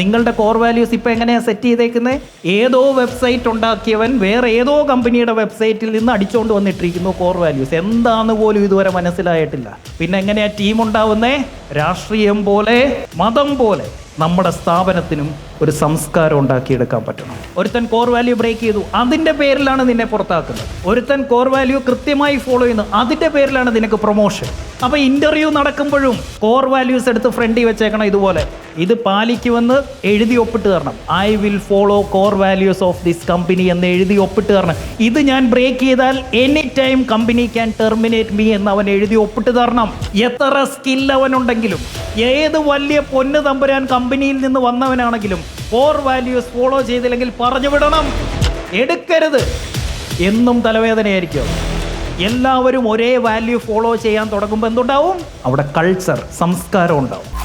നിങ്ങളുടെ core values ഇപ്പം എങ്ങനെയാണ് സെറ്റ് ചെയ്തേക്കുന്നത് ഏതോ വെബ്സൈറ്റ് ഉണ്ടാക്കിയവൻ വേറെ ഏതോ കമ്പനിയുടെ വെബ്സൈറ്റിൽ നിന്ന് അടിച്ചുകൊണ്ട് വന്നിട്ടിരിക്കുന്നു കോർ വാല്യൂസ് എന്താന്ന് പോലും ഇതുവരെ മനസ്സിലായിട്ടില്ല. പിന്നെ എങ്ങനെയാ ടീം ഉണ്ടാവുന്നത് രാഷ്ട്രീയം പോലെ മതം പോലെ. നമ്മുടെ സ്ഥാപനത്തിനും ഒരു സംസ്കാരം ഉണ്ടാക്കിയെടുക്കാൻ പറ്റണം. ഒരുത്തൻ കോർ വാല്യൂ ബ്രേക്ക് ചെയ്തു അതിന്റെ പേരിലാണ് നിന്നെ പുറത്താക്കുന്നത്. ഒരുത്തൻ കോർ വാല്യൂ കൃത്യമായി ഫോളോ ചെയ്യുന്നു അതിന്റെ പേരിലാണ് നിനക്ക് പ്രൊമോഷൻ അപ്പോൾ ഇന്റർവ്യൂ നടക്കുമ്പോഴും കോർ വാല്യൂസ് എടുത്ത് ഫ്രണ്ടി വെച്ചേക്കണം ഇതുപോലെ. ഇത് പാലിക്കുമെന്ന് എഴുതി ഒപ്പിട്ട് തരണം. I will follow core values of this company എന്ന് എഴുതി ഒപ്പിട്ട് തരണം. ഇത് ഞാൻ ബ്രേക്ക് ചെയ്താൽ any time company can terminate me എന്ന് അവൻ എഴുതി ഒപ്പിട്ട് തരണം. എത്ര സ്കിൽ അവനുണ്ടെങ്കിലും ഏത് വലിയ പൊന്ന് തമ്പുരാൻ കമ്പനിയിൽ നിന്ന് വന്നവനാണെങ്കിലും കോർ വാല്യൂസ് ഫോളോ ചെയ്തില്ലെങ്കിൽ പറഞ്ഞു വിടണം. എടുക്കരുത്. എന്നും തലവേദനയായിരിക്കും. എല്ലാവരും ഒരേ വാല്യൂ ഫോളോ ചെയ്യാൻ തുടങ്ങുമ്പോൾ എന്തുണ്ടാവും? അവിടെ കൾച്ചർ സംസ്കാരം ഉണ്ടാവും.